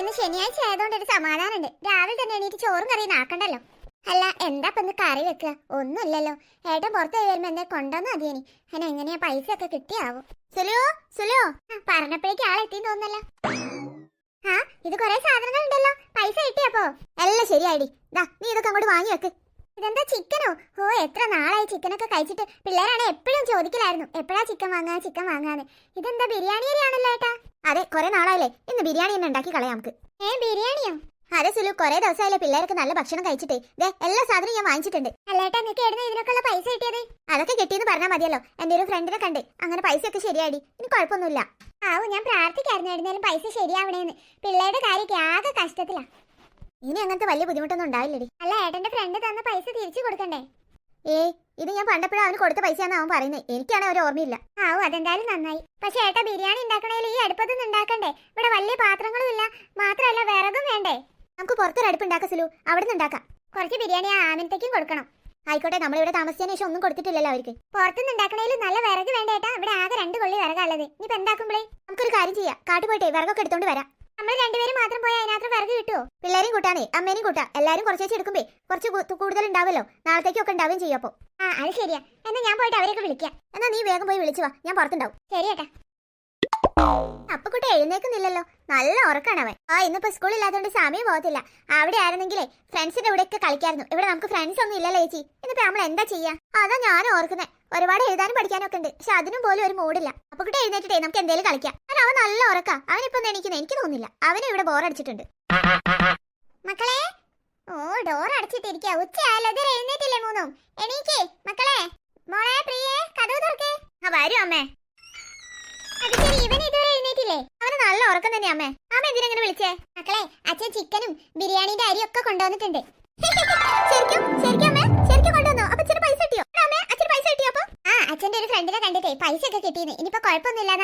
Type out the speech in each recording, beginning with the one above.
ഇന്ന് ശനിയാഴ്ച ആയതുകൊണ്ട് ഒരു സമാധാനമുണ്ട്. രാവിലെ തന്നെ എണീറ്റ് ചോറും കറിയും ആക്കണ്ടല്ലോ അല്ല എന്താ ഇപ്പൊ കറി വെക്കുക? ഒന്നുമില്ലല്ലോ. ഏട്ടൻ പുറത്ത് വരുമ്പോ എന്നെ കൊണ്ടുവന്നു മതി ഇനി. അതിന് എങ്ങനെയാ പൈസ ഒക്കെ കിട്ടിയാവോ സുലോ സുലോ പറഞ്ഞപ്പോഴേക്ക് ആളെത്തി തോന്നല്ലോ ആ ഇത് കൊറേ സാധനങ്ങൾ ഉണ്ടല്ലോ പൈസ കിട്ടിയപ്പോ? എല്ലാം ശരിയായിടി. ദാ നീ ഇതൊക്കെ അങ്ങോട്ട് വാങ്ങി വെക്ക്. ഇതെന്താ ചിക്കനോ? ഓ എത്ര നാളായി ചിക്കനൊക്കെ കഴിച്ചിട്ട്. പിള്ളേരാണ് എപ്പോഴും ചോദിക്കലായിരുന്നു. എപ്പോഴാ ചിക്കൻ വാങ്ങാ ചിക്കൻ വാങ്ങാന്ന് ഇതെന്താ ബിരിയാണി അരിയാണല്ലോ ഏട്ടാ? അതെ കുറെ നാളായില്ലേ. ഇന്ന് ബിരിയാണി തന്നെ ഉണ്ടാക്കി കളയാം നമുക്ക്. ഏ ബിരിയാണിയോ? അതെ സുലു. കുറെ ദിവസമായില്ലേ പിള്ളേർക്ക് നല്ല ഭക്ഷണം കഴിച്ചിട്ടേ. ദേ എല്ലാ സാധനം ഞാൻ വാങ്ങിച്ചിട്ടുണ്ട്. അല്ലേട്ടാ നിനക്ക് എവിടെ ഇതിനൊക്കെയുള്ള പൈസ കിട്ടിയത്? അതൊക്കെ കിട്ടിയെന്ന് പറഞ്ഞാൽ മതിയല്ലോ. എന്റെ ഒരു ഫ്രണ്ടിനെ കണ്ട്. അങ്ങനെ പൈസയൊക്കെ ശരിയാടി ഇനി കുഴപ്പമൊന്നുമില്ല. ആവു ഞാൻ പ്രാർത്ഥിക്കായിരുന്നു എവിടുന്നേലും പൈസ ശരിയാവണേന്ന്. പിള്ളേരുടെ കാര്യമൊക്കെ ആകെ കഷ്ടത്തിലാ. ഇനി അങ്ങനത്തെ വലിയ ബുദ്ധിമുട്ടൊന്നും ഉണ്ടാവില്ലടി. അല്ല ഏട്ടന്റെ ഫ്രണ്ട് തന്ന പൈസ തിരിച്ചു കൊടുക്കണ്ടേ? ഏയ് ഇത് ഞാൻ പണ്ടപ്പോഴും അവന് കൊടുത്ത പൈസയാണെന്ന് അവൻ പറയുന്നത് എനിക്കാണ് ഒരു ഓർമ്മയില്ല. ആ അതെന്തായാലും നന്നായി. പക്ഷെ ഏട്ടാ ബിരിയാണി ഉണ്ടാക്കണേൽ ഈ അടുപ്പത്തൊന്നും ഉണ്ടാക്കണ്ടേ? ഇവിടെ വലിയ പാത്രങ്ങളും ഇല്ല. മാത്രമല്ല വിറകും വേണ്ടേ? നമുക്ക് പുറത്തൊരു അടുപ്പ് ഉണ്ടാക്കാം സിലു. അവിടെ നിന്ന് ഉണ്ടാക്കാം. കുറച്ച് ബിരിയാണി ആ ആനത്തേക്കും കൊടുക്കണം. ആയിക്കോട്ടെ നമ്മളിവിടെ താമസിച്ചതിന് ശേഷം ഒന്നും കൊടുത്തിട്ടില്ലല്ലോ അവർക്ക്. പുറത്തുനിന്ന് ഉണ്ടാക്കണേലും നല്ല വിറക് വേണ്ടേട്ടാ ഇവിടെ ആകെ രണ്ട് കൊള്ളി വിറകാണുള്ളത് ഇനിയിപ്പോ എന്താക്കുമ്പോഴേ നമുക്കൊരു കാര്യം ചെയ്യാം. കാട്ടു പോയിട്ടേ വിറകൊക്കെ എടുത്തോണ്ട് വരാം. നമ്മൾ രണ്ടുപേരും മാത്രം പോയാൽ അതിനകത്ത് വിറക് കിട്ടുമോ പിള്ളേരെയും കൂട്ടാനേ അമ്മേനെയും കൂട്ടാ. എല്ലാരും കുറച്ചേച്ച് എടുക്കുമ്പേ കുറച്ച് കൂടുതൽ ഉണ്ടാവല്ലോ നാളത്തേക്കൊക്കെ ഉണ്ടാവുകയും ചെയ്യും അപ്പോ ആ അത് ശരിയാ. എന്നാ ഞാൻ പോയിട്ട് അവരെയൊക്കെ വിളിക്കാം. എന്നാ നീ വേഗം പോയി വിളിച്ചു വാ. ഞാൻ പുറത്തുണ്ടാവും. ശരിയേട്ടാ. അപ്പക്കുട്ടി എഴുന്നേക്കുന്നില്ലല്ലോ. നല്ല ഉറക്കാണ് അവൻ. ആ ഇന്നിപ്പോ സ്കൂളില്ലാത്തോണ്ട് സമയം പോകത്തില്ല. അവിടെ ആയിരുന്നെങ്കിലേ ഫ്രണ്ട്സിന്റെ ഇവിടെ ഒക്കെ കളിക്കായിരുന്നു. ഇവിടെ നമുക്ക് ഫ്രണ്ട്സ് ഒന്നും ഇല്ലല്ലോ ചേച്ചി. ഇന്നിപ്പോ നമ്മൾ എന്താ ചെയ്യാ? അതാ ഞാനും ഓർക്കുന്നേ. ഒരുപാട് എഴുതാനും പഠിക്കാനും ഒക്കെ ഉണ്ട്. പക്ഷെ അതിനും പോലും ഒരു മൂടില്ല. അപ്പക്കുട്ടി എഴുന്നേറ്റിട്ടേ നമുക്ക് എന്തെങ്കിലും കളിക്കാം. കാരണം അവൻ നല്ല ഉറക്കാ. അവനിപ്പോ ഒന്ന് എണീക്കുന്നത് എനിക്ക് തോന്നുന്നില്ല. അവനെ ഇവിടെ ബോറടിച്ചിട്ടുണ്ട് മക്കളെ? ഓ ഡോർ അടച്ചിട്ടിരിക്കുക ഉച്ചയായാലും എഴുന്നേറ്റില്ലേ മൂന്നും? എണീക്കേ. മക്കളെ? മോളെ പ്രിയേ കഥ തുറക്കേ. ആ വരും അമ്മേ. നല്ല ഉറക്കം തന്നെ അമ്മേ. അമ്മ എന്തിനാ ഇങ്ങനെ വിളിച്ചേ? മക്കളെ അച്ഛൻ ചിക്കനും ബിരിയാണിന്റെ അരിയും ഒക്കെ കൊണ്ടുവന്നിട്ടുണ്ട്. അമ്മേ കൊണ്ടുവന്നോ? പൈസ പൈസ ആ അച്ഛന്റെ ഒരു ഫ്രണ്ടിനെ കണ്ടിട്ടേ പൈസ ഒക്കെ കിട്ടിയെന്ന്. ഇനിയിപ്പോ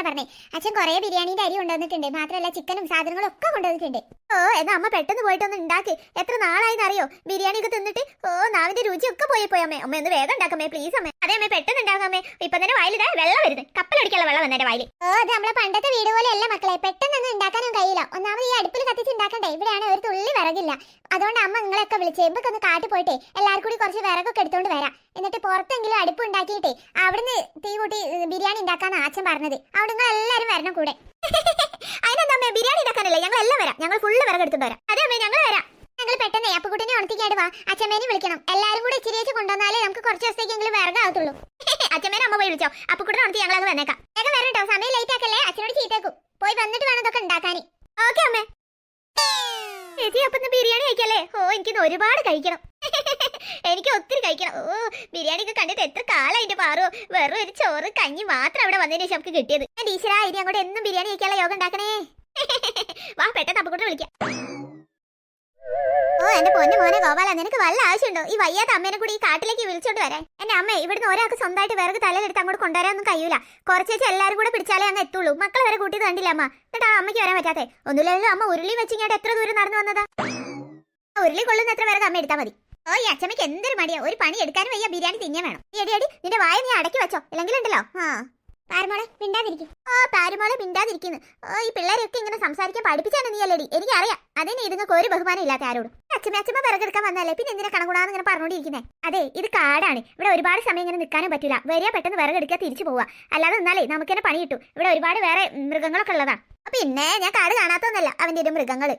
പറഞ്ഞേ. അച്ഛൻ കുറെ ബിരിയാണിന്റെ അരി കൊണ്ടുവന്നിട്ടുണ്ട്. മാത്രമല്ല ചിക്കനും സാധനങ്ങളും ഒക്കെ കൊണ്ടുവന്നിട്ടുണ്ട്. ഓ എന്നാ അമ്മ പെട്ടെന്ന് പോയിട്ടൊന്ന് ഉണ്ടാക്കി. എത്ര നാളായിന്ന് അറിയോ ബിരിയാണി ഒക്കെ തിന്നിട്ട് ഓ നാവിന്റെ രുചിയൊക്കെ പോയി പോയി അമ്മേ. അമ്മ ഒന്ന് വേഗം ഉണ്ടാക്കമ്മേ പ്ലീസ് അമ്മേ. അമ്മേ പെട്ടെന്ന് ഉണ്ടാകാമേ ഇപ്പൊ തന്നെ വയലിതാ വെള്ളം വരുന്നത്. കപ്പലടിക്കാനുള്ള വെള്ളം വന്നെ വയലിൽ ഓ അത് നമ്മളെ പണ്ടത്തെ വീട് പോലെ അല്ല മക്കളെ. പെട്ടെന്നൊന്നും ഉണ്ടാക്കാനും കഴിയില്ല. ഒന്നാമത് ഈ അടുപ്പിൽ കത്തിച്ച് ഉണ്ടാക്കണ്ടേ? ഇവിടെയാണ് ഒരു തുള്ളി വിറകില്ല. അതുകൊണ്ട് അമ്മ നിങ്ങളെയൊക്കെ വിളിച്ച് എമ്പൊക്കെ ഒന്ന് കാട്ടി പോയിട്ടെ. എല്ലാവർക്കും കൂടി കുറച്ച് വിറകൊക്കെ എടുത്തോണ്ട് വരാം. എന്നിട്ട് പുറത്തെങ്കിലും അടുപ്പ് ഉണ്ടാക്കിയിട്ടേ. അവിടുന്ന് തീ കൂട്ടി ബിരിയാണി ഉണ്ടാക്കാന്ന് ആച്ചൻ പറഞ്ഞത്. അവിടെ നിങ്ങൾ എല്ലാവരും വരണം കൂടെ. അതിനെന്താ ബിരിയാണി ഉണ്ടാക്കാനല്ലേ? ഞങ്ങൾ എല്ലാം വരാം. ഞങ്ങൾ ഫുള്ള് വിറക് എടുത്തോണ്ട് വരാം. അതെ അമ്മേ ഞങ്ങൾ വരാം. ഞങ്ങൾ പെട്ടെന്ന് അപ്പുകുട്ടിനെ ഉണർത്തിക്കായിട്ട് വാ. അച്ഛമ്മേനെ വിളിക്കണം. എല്ലാവരും കൂടെ ഇച്ചിരി വെച്ച് കൊണ്ടുവന്നാലേ നമുക്ക് കുറച്ച് ദിവസത്തേക്കെങ്കിലും വിറകാവത്തുള്ളൂ അച്ഛമ്മേനെ അമ്മ പോയി വിളിച്ചോ. അപ്പുകുട്ടിനെ ഉണർത്തി ഞങ്ങൾ അത് വന്നേക്കാം. വേഗം കേട്ടോ സമയം ലേറ്റ് ആക്കല്ലേ? അച്ഛനോട് ചീത്തേക്കും. പോയി വന്നിട്ട് വേണം ഇതൊക്കെ ഉണ്ടാക്കാൻ. ഓക്കെ അമ്മേ. ചേച്ചി അപ്പൊ ബിരിയാണി കഴിക്കല്ലേ? ഓ എനിക്കിന്ന് ഒരുപാട് കഴിക്കണം. എനിക്ക് ഒത്തിരി കഴിക്കണം. ഓ ബിരിയാണി ഒക്കെ കണ്ടിട്ട് എത്ര കാലായിട്ട് പാറു. വെറും ഒരു ചോറ് കഞ്ഞി മാത്രം അവിടെ വന്നതിന് ശേഷം നമുക്ക് കിട്ടിയത്. ഈശ്വര ഇനി അങ്ങോട്ട് എന്നും ബിരിയാണി കഴിക്കാനുള്ള യോഗം ഉണ്ടാക്കണേ. വാ പെട്ടെന്ന് അപ്പുകൂടെ വിളിക്കാം. എന്റെ പൊന്നു മോനെ ഗോപാല നിനക്ക് വല്ല ആവശ്യമുണ്ടോ? ഈ വയ്യാത്ത അമ്മേനെ കൂടി ഈ കാട്ടിലേക്ക് വിളിച്ചോണ്ട് വരാൻ. എന്റെ അമ്മ ഇവിടുന്ന് ഒരാൾക്ക് സ്വന്തമായിട്ട് വേറെ തലയിലെടുത്ത് അങ്ങോട്ട് കൊണ്ടുവരാനൊന്നും കഴിയൂല. കുറച്ചേച്ച് എല്ലാവരും കൂടെ പിടിച്ചാലേ അങ്ങ് എത്തുള്ളൂ. മക്കൾ വരെ കൂട്ടിയത് കണ്ടില്ല അമ്മ? എന്നിട്ട് ആ അമ്മയ്ക്ക് വരാൻ പറ്റാത്തെ? ഒന്നുമില്ലല്ലോ അമ്മ ഉരുളി വെച്ച് ഇങ്ങോട്ട് എത്ര ദൂരം നടന്നു വന്നതാ? ഉരുളി കൊള്ളുന്ന എത്ര പേർക്ക് അമ്മ എടുത്താൽ മതി. ഓ ഈ അച്ഛമ്മയ്ക്ക് എന്തൊരു മടിയാ. ഒരു പണി എടുക്കാനും വയ്യ ബിരിയാണി തിന്നാൻ വേണം. എടി എടി നിന്റെ വായ നീ അടക്കി വെച്ചോ. ഇല്ലെങ്കിൽ ഉണ്ടല്ലോ ആ. പാരുമോളെ മിണ്ടാതിരിക്കും. ഓ പാരമോളെ മിണ്ടാതിരിക്കുന്നു. ഓ ഈ പിള്ളേരൊക്കെ ഇങ്ങനെ സംസാരിക്കാൻ പഠിപ്പിച്ചാണ് നീ അല്ലേടി എനിക്കറിയാം അതിന് ഇതുങ്ങൾക്ക് ഒരു ബഹുമാനം ഇല്ലാത്ത ആരോടും. അച്ഛമ്മ അച്ഛമ്മ വിറകെടുക്കാൻ വന്നല്ലേ പിന്നെ എന്തിനാ കണകൂടാന്ന് ഇങ്ങനെ പറഞ്ഞോണ്ടിരിക്കുന്നേ അതെ ഇത് കാടാണ്. ഇവിടെ ഒരുപാട് സമയം ഇങ്ങനെ നിൽക്കാനും പറ്റില്ല വരിക പെട്ടെന്ന് വിറകെടുക്കുക തിരിച്ചു പോവുക. അല്ലാതെ നിന്നാലേ നമുക്ക് തന്നെ പണി കിട്ടും ഇവിടെ ഒരുപാട് വേറെ മൃഗങ്ങളൊക്കെ ഉള്ളതാ. പിന്നെ ഞാൻ കാട് കാണാത്തൊന്നല്ല അവന്റെ ഒരു മൃഗങ്ങൾ.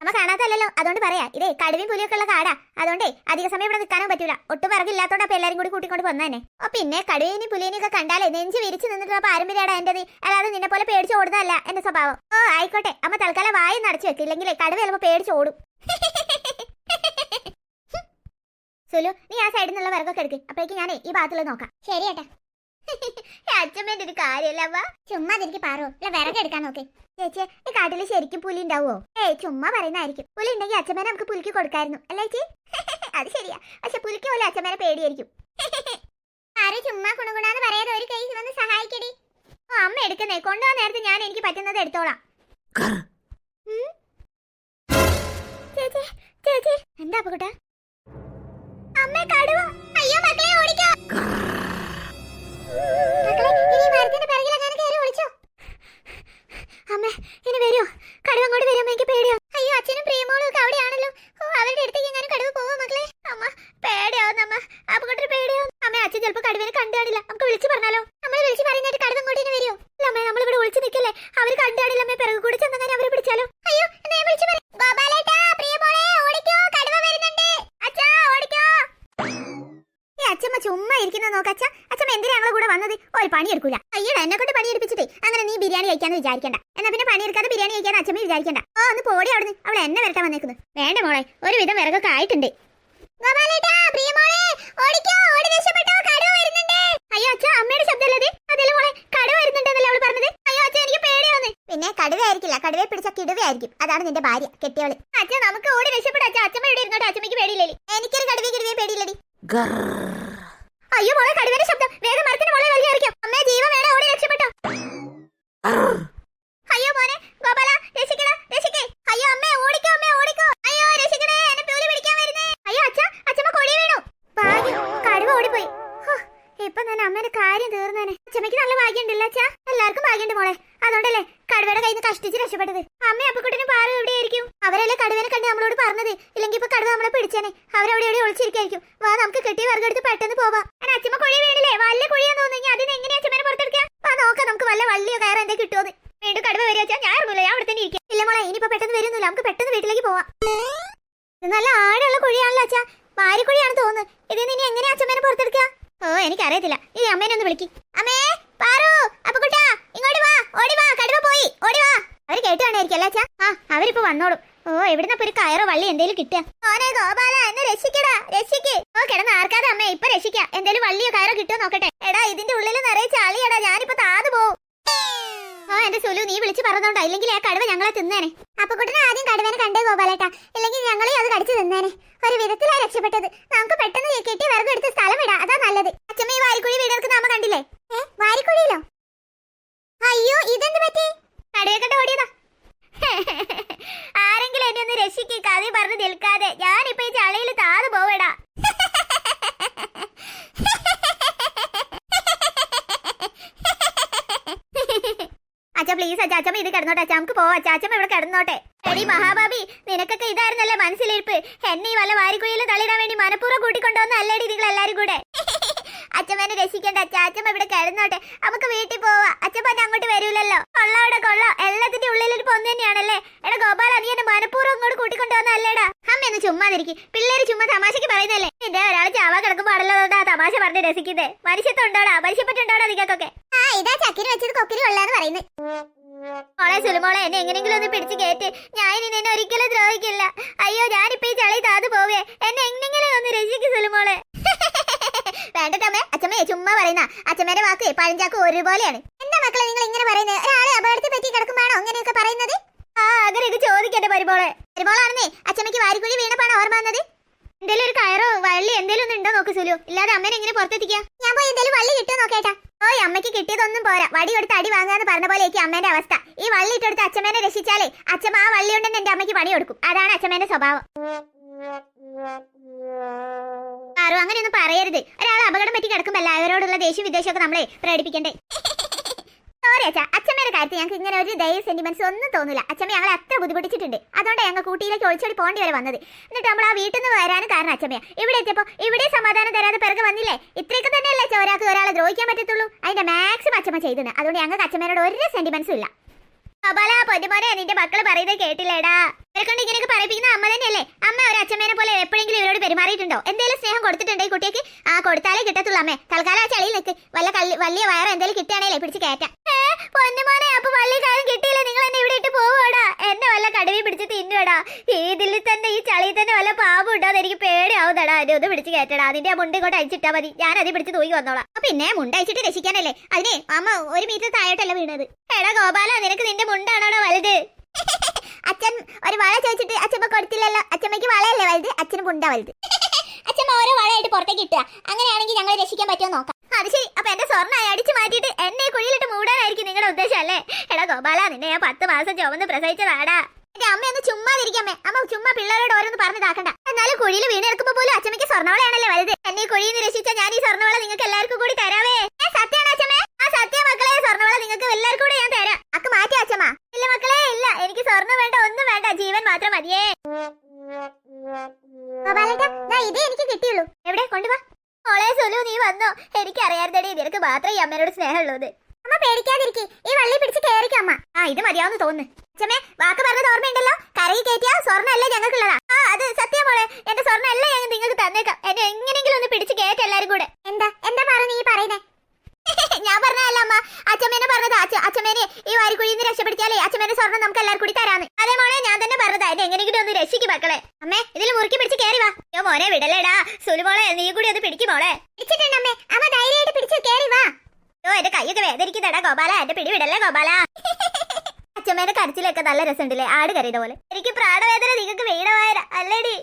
നമ്മ കാണാത്തല്ലോ അതുകൊണ്ട് പറയാ ഇതേ കടുവയും പുലിയൊക്കെ ഉള്ള കാടാ. അതുകൊണ്ടേ അധിക സമയം ഇവിടെ നിൽക്കാനും പറ്റൂല. ഒട്ടും പറകില്ലാത്തോണ്ട് അപ്പൊ എല്ലാരും കൂടി കൂട്ടിക്കൊണ്ട് വന്നേ ഓ പിന്നെ കടുവേനും പുലിയനും ഒക്കെ കണ്ടാലേ നെഞ്ച് വിരിച്ച് നിന്നിട്ടുള്ള പാരമ്പര്യടാ എന്റേത്. അല്ലാതെ നിന്നെ പോലെ പേടിച്ച് ഓടുന്നതല്ല എന്റെ സ്വഭാവം. ഓ ആയിക്കോട്ടെ. അമ്മ തൽക്കാലം വായും നടച്ചു വെക്ക്. ഇല്ലെങ്കിലേ കടുവ ചിലപ്പോ പേടിച്ച് ഓടും. സുലു നീ ആ സൈഡിൽ നിന്നുള്ള വിറകൊക്കെ എടുക്ക്. അപ്പോഴേക്ക് ഞാനേ ഈ ഭാഗത്തുള്ള നോക്കാം. ശരി ഏട്ടാ അച്ഛമ്മേന്റെ ഒരു കാര്യമല്ല ചുമ്മാ അതിരിക്ക് പാറോ. അല്ല വിറകെടുക്കാൻ നോക്ക്. ചേച്ചി ഈ കാട്ടിൽ ശരിക്കും പുലി ഉണ്ടാവോ ഏയ് ചുമ്മാ പറയുന്നതായിരിക്കും. പുലി ഉണ്ടെങ്കിൽ അച്ഛമ്മേനെ നമുക്ക് പുലിക്ക് കൊടുക്കായിരുന്നു. അല്ലേ ചേച്ചി? അത് ശരിയാ. പക്ഷെ പുലിക്ക് പോലെ അച്ഛമ്മേനെ പേടിയായിരിക്കും. ആരും ചുമ്മാ കുണുകുണാന്ന് പറയാതെ ഒരു കൈ വന്ന് സഹായിക്കടി. ഓ അമ്മ എടുക്കുന്നേ. കൊണ്ടുപോകാൻ നേരത്തെ ഞാൻ എനിക്ക് പറ്റുന്നത് എടുത്തോളാം? ചേച്ചി ചേച്ചി. എന്താ അപ്പകുട്ട അമ്മ കടുവ. അയ്യോ മക്കളെ ഓടിക്കോ. അയ്യോ അച്ഛനും പ്രേമോളും ഒക്കെ അവിടെയാണല്ലോ. ഓ അവരുടെ അടുത്തേക്ക് ഞാൻ കടുവ പോവാ മക്കളെ? പണി എടുക്കൂല അയ്യടാ എന്നെ കൊണ്ട് പണി എടുപ്പിച്ചിട്ടേ അങ്ങനെ നീ ബിരിയാണി കഴിക്കാന്ന് വിചാരിക്കണ്ട. എന്നാ പിന്നെ പണി എടുക്കാതെ ബിരിയാണി കഴിക്കാൻ അച്ഛമ്മ വിചാരിക്കണ്ട. ഓ ഒന്ന് പോടി അവിടുന്ന്. അവൾ എന്നെ വരട്ടാൻ വന്നേക്കുന്നു. വേണ്ട മോളെ ഒരുവിധം വിറകൊക്കെ ആയിട്ടുണ്ട്. അയ്യോ അച്ഛാ അമ്മയുടെ കടുവ അവൾ അയ്യോ എനിക്ക് പിന്നെ പിടിച്ച കിടുവയായിരിക്കും. അതാണ് നിന്റെ ഭാര്യ കെട്ടിയവൾ. അച്ഛാ നമുക്ക് ഓടി രക്ഷപ്പെടാ. അച്ഛാ അച്ഛമ്മ ഇവിടെ ഇരുന്നോട്ടെ. അച്ഛമ്മയ്ക്ക് പേടിയില്ലേ എനിക്കൊരു കടുവയെ കിടുവയെ പേടിയില്ലടി. അയ്യോ മോളെ കടുവയുടെ ശബ്ദം. വേഗം മരത്തിന് മോളെ വലിയായിരിക്കും അമ്മേ ജീവൻ വേണം ഓടി രക്ഷപ്പെട്ടോ. അയ്യോ മോനെ ഗോപാല രക്ഷിക്കണ രക്ഷിക്കേ. അയ്യോ അമ്മേ ഓടിക്കോ അമ്മേ ഓടിക്കോ. അയ്യോ രക്ഷിക്കണേ എന്നെ പുലി പിടിക്കാൻ വരുന്നേ. അയ്യോ അച്ഛ അച്ഛമ്മ കൊടി വീണു. ഭാഗ്യം കടുവ ഓടിപ്പോയി. ഇപ്പൊ ഞാൻ അമ്മേന്റെ കാര്യം തീർന്നേനെ. അച്ഛമ്മയ്ക്ക് നല്ല ഭാഗ്യമുണ്ടല്ലോ അച്ഛാ. എല്ലാവർക്കും ഭാഗ്യമുണ്ട് മോളെ. അതുകൊണ്ടല്ലേ കടുവയുടെ കയ്യിൽ നിന്ന് കഷ്ടിച്ച് രക്ഷപ്പെട്ടത്. അമ്മ അപ്പക്കുട്ടിനും പാറും എവിടെയായിരിക്കും അവരല്ലേ കടുവനെ കണ്ട് നമ്മളോട് പറഞ്ഞത്. ഇല്ലെങ്കിൽ ഇപ്പൊ കടുവ നമ്മളെ പിടിച്ചേനെ. അവരവിടെ എവിടെ ഒളിച്ചിരിക്കായിരിക്കും വാ നമുക്ക് കിട്ടിയ വർഗെടുത്ത് പെട്ടെന്ന് പോവാം. അച്ഛമ്മ കുഴി വീണില്ലേ? വല്ല കുഴിയാന്ന് തോന്നുന്നെങ്കിൽ അതിന് എങ്ങനെയാ അച്ഛമ്മനെ പുറത്തെടുക്കാം വാ നോക്കാം. നമുക്ക് വല്ല വള്ളിയോ കയറോ എന്തേ കിട്ടുമെന്ന് വീണ്ടും കടുവ വരിക വെച്ചാൽ ഞാൻ ഇറങ്ങില്ല ഞാൻ അവിടെ തന്നെ ഇരിക്കും. ഇല്ല മോളെ ഇനിയിപ്പോ പെട്ടെന്ന് വരുന്നില്ല. നമുക്ക് പെട്ടെന്ന് വീട്ടിലേക്ക് പോവാം. നല്ല ആഴമുള്ള കുഴിയാണല്ലോ അച്ഛാ. വാരിക്കുഴിയാണ് തോന്നുന്നു. ഇതിൽ ഇനി എങ്ങനെയാ അച്ഛമ്മേനെ പുറത്തെടുക്കുക? ഓ എനിക്കറിയത്തില്ല. ഈ അമ്മേനെ ഒന്ന് വിളിക്ക്. അമ്മേ പാറു അപ്പൊ കുട്ടാ ഇങ്ങോട്ട് വാ. ഓടി വാ. കടുവ പോയി. ഓടി വാ. അവർ കേട്ട് കാണായിരിക്കും അല്ലേ അച്ഛാ? ആ അവരിപ്പോ വന്നോളും. ഓ എവിടുന്ന ഒരു കയറോ വള്ളി എന്തേലും കിട്ടുക? ഓനെ ഗോപാല എന്നെ രക്ഷിക്കടാ രക്ഷിക്ക്. ഓ കിടന്ന് ആർക്കാതെ അമ്മേ ഇപ്പൊ രക്ഷിക്ക. എന്തേലും വള്ളിയോ കയറോ കിട്ടുമോ നോക്കട്ടെ. എടാ ഇതിന്റെ ഉള്ളിൽ നിറയെ ചളിയടാ ഞാനിപ്പോ താതു പോവും. ഓ എന്റെ സുലു നീ വിളിച്ച് പറഞ്ഞോണ്ടാ. ഇല്ലെങ്കിൽ ആ കടുവ ഞങ്ങളെ തിന്നേനെ. അപ്പൊ കുട്ടനെ ആദ്യം കടുവനെ കണ്ടേ ഗോപാലേട്ടാ. ഇല്ലെങ്കിൽ ഞങ്ങളെ അത് കടിച്ചു തിന്നേനെ. ഒരു വിധത്തിലാ രക്ഷപ്പെട്ടത്. നമുക്ക് പെട്ടെന്ന് കെട്ടി എടുത്ത് സ്ഥലം വിടാം അതാ നല്ലത് അച്ഛമ്മ ഈ വാരിക്കുഴി വീടെടുക്കുന്ന അമ്മ കണ്ടില്ലേ ഏ വാരിക്കുഴിയിലോ അയ്യോ ഇതെന്ത് പറ്റി കടുവയെ കണ്ട് ഓടിയതാ ആരെങ്കിലും എന്നെ ഒന്ന് രക്ഷിക്ക് കഥ പറഞ്ഞ് നിൽക്കാതെ ഞാനിപ്പോ ഈ ചളയിൽ താഴെ പോവടാ അച്ഛാ പ്ലീസ് അച്ചാച്ചമ്മ ഇത് കിടന്നോട്ടെ അച്ചാ നമുക്ക് പോവാം അച്ഛാ ഇവിടെ കിടന്നോട്ടെ. എടി മഹാബാബി നിനക്കൊക്കെ ഇതായിരുന്നല്ലേ മനസ്സിലിരിപ്പ്. എന്നെ ഈ വല്ല വാരിക്കുഴിയിൽ തള്ളിടാൻ വേണ്ടി മനഃപൂർവം കൂട്ടിക്കൊണ്ടുവന്ന അല്ലേടി നിങ്ങൾ എല്ലാരും കൂടെ? അച്ഛമ്മേനെ രക്ഷിക്കണ്ട. അച്ഛ അച്ഛമ്മ ഇവിടെ കിടന്നോട്ടെ. നമുക്ക് വീട്ടിൽ പോവാ. അച്ഛമ്മ എന്നെ അങ്ങോട്ട് വരൂലല്ലോ. കൊള്ളവിടെ കൊള്ളോ. എല്ലാത്തിന്റെ ഉള്ളിൽ ഒരു പൊന്ന് തന്നെയാണല്ലേ. എടാ ഗോപാല നീ എന്നെ മനഃപൂർവം അങ്ങോട്ട് കൂട്ടിക്കൊണ്ടു വന്നല്ലേടാ അമ്മ ഒന്ന് ചുമ്മാതിരിക്കും. പിള്ളേര് ചുമ്മാ തമാശക്ക് പറയുന്നല്ലേ ഇതേ ഒരാൾ ചാവാ കിടക്കുമ്പോ ആണല്ലോ തമാശ പറഞ്ഞ് രസിക്കുന്നേ. മനുഷ്യത്തുണ്ടോടാ മനുഷ്യപ്പെട്ടുണ്ടോടാ നിങ്ങൾക്കൊക്കെ? ആ ഇതാ ചക്കിന് വെച്ചത് കൊക്കിന് കൊള്ളാന്ന് പറയുന്നത്. മോളെ സുലുമോളെ എന്നെ എങ്ങനെങ്കിലും ഒന്ന് പിടിച്ച് കയറ്റ്. ഞാൻ ഇനി നിന്നെ ഒരിക്കലും ദ്രോഹിക്കില്ല. അയ്യോ ഞാനിപ്പോ ഈ ചളി താതു പോവേ. എന്നെ എങ്ങനെങ്കിലും ഒന്ന് രക്ഷിക്കും സുലുമോളെ. വേണ്ടട്ടമ്മേ അച്ഛമ്മയെ ചുമ്മാ പറയുന്ന. അച്ഛമ്മേന്റെ വാക്ക് പഴഞ്ചാക്ക് ഒരുപോലെയാണ്. എന്താ മക്കളെ നിങ്ങൾ ഇങ്ങനെ പറയുന്നത് ഒരാളെ അപകടത്തെ പറ്റി കിടക്കുമ്പോഴാണോ അങ്ങനെയൊക്കെ പറയുന്നത്? ആ അങ്ങനെയൊക്കെ ചോദിക്കട്ടെ പരിപോളെ പരിപോളാണെന്നേ അച്ഛമ്മയ്ക്ക് വാരിക്കുഴി വീണപ്പാണ് ഓർമ്മ വന്നത്? എന്തേലും ഒരു കയറോ വള്ളി എന്തേലും ഒന്നും ഉണ്ടോ നോക്ക് സുലു. ഇല്ലാതെ അമ്മേനെ എങ്ങനെ പുറത്തെത്തിക്കാം. ഞാൻ പോയി എന്തേലും വള്ളി കിട്ടുമോ നോക്കേട്ടാ. ഓയ് അമ്മയ്ക്ക് കിട്ടിയതൊന്നും പോരാ. വടി കൊടുത്ത് അടി വാങ്ങാന്ന് പറഞ്ഞ പോലെയൊക്കെ അമ്മേന്റെ അവസ്ഥ. ഈ വള്ളി ഇട്ടെടുത്ത് അച്ഛമ്മേനെ രക്ഷിച്ചാലേ അച്ഛമ്മ ആ വള്ളി കൊണ്ട് എന്റെ അമ്മയ്ക്ക് പണി കൊടുക്കും. അതാണ് അച്ഛമ്മേന്റെ സ്വഭാവം. ആരോ അങ്ങനെയൊന്നും പറയരുത്. ഒരാൾ അപകടം പറ്റി കിടക്കുമ്പോൾ എല്ലാവരോടുള്ള ദേഷ്യം വിദേശമൊക്കെ നമ്മളെ പ്രകടിപ്പിക്കണ്ടേ? സോറി അച്ഛാ. അച്ഛമ്മയുടെ കാര്യത്തിൽ ഞങ്ങൾക്ക് ഇങ്ങനെ ഒരു ദയ സെന്റിമെന്റ്സ് ഒന്നും തോന്നില്ല അച്ഛമ്മ ഞങ്ങളെ അത്ര ബുദ്ധിമുട്ടിച്ചിട്ടുണ്ട്. അതുകൊണ്ട് ഞങ്ങൾ കൂട്ടിയിലേക്ക് ഒളിച്ചോടി പോകേണ്ടി വരെ വന്നത്. എന്നിട്ട് നമ്മൾ ആ വീട്ടിൽ നിന്ന് വരാനും കാരണം അച്ഛമ്മയാ. ഇവിടെ എത്തിയപ്പോൾ ഇവിടെ സമാധാനം തരാതെ പിറകെ വന്നില്ലേ? ഇത്രയൊക്കെ തന്നെയല്ലേ ഒരാൾക്ക് ഒരാളെ ദ്രോഹിക്കാൻ പറ്റത്തുള്ളൂ. അതിന്റെ മാക്സിമം അച്ഛമ്മ ചെയ്തത് അതുകൊണ്ട് ഞങ്ങൾക്ക് അച്ഛമ്മയോട് ഒരു സെന്റിമെന്റ്സും ഇല്ല. അബല പൊന്നുമോനെ നിന്റെ മക്കൾ പറയുന്നത് കേട്ടില്ലേടാ? ഇവരെ കൊണ്ട് ഇങ്ങനെയൊക്കെ പറയിപ്പിക്കുന്ന അമ്മ തന്നെയല്ലേ? അമ്മ ഒരു അച്ഛമ്മേനെ പോലെ എപ്പോഴെങ്കിലും ഇവരോട് പെരുമാറിയിട്ടുണ്ടോ? എന്തെങ്കിലും സ്നേഹം കൊടുത്തിട്ടുണ്ടോ ഈ കുട്ടിക്ക്? ആ കൊടുത്താലേ കിട്ടത്തുള്ളൂ അമ്മേ. തൽക്കാലം ആ ചളിയിൽ നിൽക്ക് വല്ല കല്ല് വലിയ വയറോ എന്തെങ്കിലും കിട്ടുകയാണേലേ പിടിച്ച് കയറ്റാം പൊന്നുമോനെ അപ്പൊ വള്ളി കാര്യം കിട്ടിയില്ല? നിങ്ങൾ എന്നെ ഇവിടെ ഇട്ട് പോവാടാ എന്നെ വല്ല കടുവി പിടിച്ച് തിന്നുവടാ ഇതിൽ തന്നെ ഈ ചളിയിൽ തന്നെ വല്ല പാവം ഉണ്ടോ എന്ന് എനിക്ക് പേടിയാവുന്നടാ. അതിനെ ഒന്ന് പിടിച്ച് കയറ്റടാ. അതിന്റെ ആ മുണ്ട് ഇങ്ങോട്ട് അയച്ചിട്ടാ മതി. ഞാൻ അത് പിടിച്ച് തൂക്കി വന്നോളാം. അപ്പൊ പിന്നെ മുണ്ട് അഴിച്ചിട്ട് രക്ഷിക്കാനല്ലേ? അതിനെ അമ്മ ഒരു മീറ്റർ താഴോട്ടല്ല വീണത്? എടാ ഗോപാല നിനക്ക് നിന്റെ മുണ്ടാണോടാ വലുത്? അച്ഛൻ ഒരു വള ചോദിച്ചിട്ട് അച്ഛമ്മ കൊടുത്തില്ലല്ലോ? അച്ഛമ്മയ്ക്ക് വളയല്ലേ വലുത്? അച്ഛന് മുണ്ടാ വലുത്. അച്ഛമ്മ ഓരോ വളയായിട്ട് പുറത്തേക്ക് ഇട്ടുക അങ്ങനെയാണെങ്കിൽ ഞങ്ങൾ രക്ഷിക്കാൻ പറ്റുമോ നോക്കാം. അത് ശരി. അപ്പൊ എന്റെ സ്വർണ അടിച്ചു മാറ്റിയിട്ട് എന്നെ കുഴിയിലിട്ട് മൂടാനായിരിക്കും നിങ്ങളുടെ ഉദ്ദേശം അല്ലേ? എടാ ഗോപാല നിന്നെ ഞാൻ പത്ത് മാസം ചുമന്ന് പ്രസവിച്ചതാടാ. എന്റെ അമ്മ ഒന്ന് ചുമ്മാതിരിക്കമ്മേ അമ്മ. ചുമ്മാ പിള്ളേരോട് ഓരോന്ന് പറഞ്ഞു താക്കണ്ട എന്നാലും കുഴിയിൽ വീണെടുക്കുമ്പോ പോലും അച്ഛമ്മയ്ക്ക് സ്വർണവളയാണല്ലേ വലുത്. എന്നെ കുഴിയിൽ നിന്ന് രക്ഷിച്ച ഞാൻ ഈ സ്വർണവള നിങ്ങൾക്ക് എല്ലാവർക്കും കൂടി തരാവേ. നിനക്ക് മാത്രമേ ഈ അമ്മേനോട് സ്നേഹമുള്ളത്. അമ്മ പേടിക്കാതിരിക്കെ. ഈ വള്ളി പിടിച്ച് കയറിക്കാം അമ്മ. ആ ഇത് മതിയാവുന്ന് തോന്നുന്നു. അച്ഛമ്മേ വാക്ക് പറഞ്ഞത് ഓർമ്മയുണ്ടല്ലോ? കരയിൽ കയറ്റിയ ഞങ്ങൾക്ക് ഞങ്ങൾക്കുള്ളതാ. ആ അത് സത്യം മോളെ. എന്റെ സ്വർണ ഞാൻ നിങ്ങൾക്ക് തന്നേക്കാം. എന്നെ എങ്ങനെയെങ്കിലും ഒന്ന് പിടിച്ച് കയറ്റ എല്ലാരും കൂടെ. എന്താ? എന്താ പറഞ്ഞു നീ പറയുന്നേ? ഞാൻ പറഞ്ഞല്ല അമ്മ. അച്ഛമ്മേനെ പറഞ്ഞത് അച്ഛ അച്ഛമ്മേനെ ഈ വാരിക്കുഴിയിൽ നിന്ന് രക്ഷപ്പെടുത്തിയാലേ അച്ഛമ്മേനെ സ്വർണം നമുക്ക് എല്ലാവർക്കും കൂടി തരാന്ന് അതേ മോളെ ഞാൻ തന്നെ പറഞ്ഞതാ. എന്നെ എങ്ങനെയെങ്കിലും ഒന്ന് രക്ഷിക്കും മക്കളെ. അമ്മേ ഇതിൽ മുറുക്കി പിടിച്ച് കേറി വാ. യോ മോനെ വിടലേടാ. സുലു മോളെ നീ കൂടി ഒന്ന് പിടിക്കും മോളെ. പിടിച്ചിട്ടുണ്ടമ്മേ അമ്മ. ധൈര്യമായിട്ട് പിടിച്ച് കേറി വാ. യോ എന്റെ കൈയൊക്കെ വേദനിക്കുന്നടാ ഗോപാല. എന്റെ പിടി വിടല്ലേ ഗോപാല? അച്ഛമ്മേന്റെ കരച്ചിലൊക്കെ നല്ല രസമുണ്ടല്ലേ? ആട് കരയുന്ന പോലെ. എനിക്ക് പ്രാണവേദന നിങ്ങൾക്ക് വീണവായര അല്ലേടി.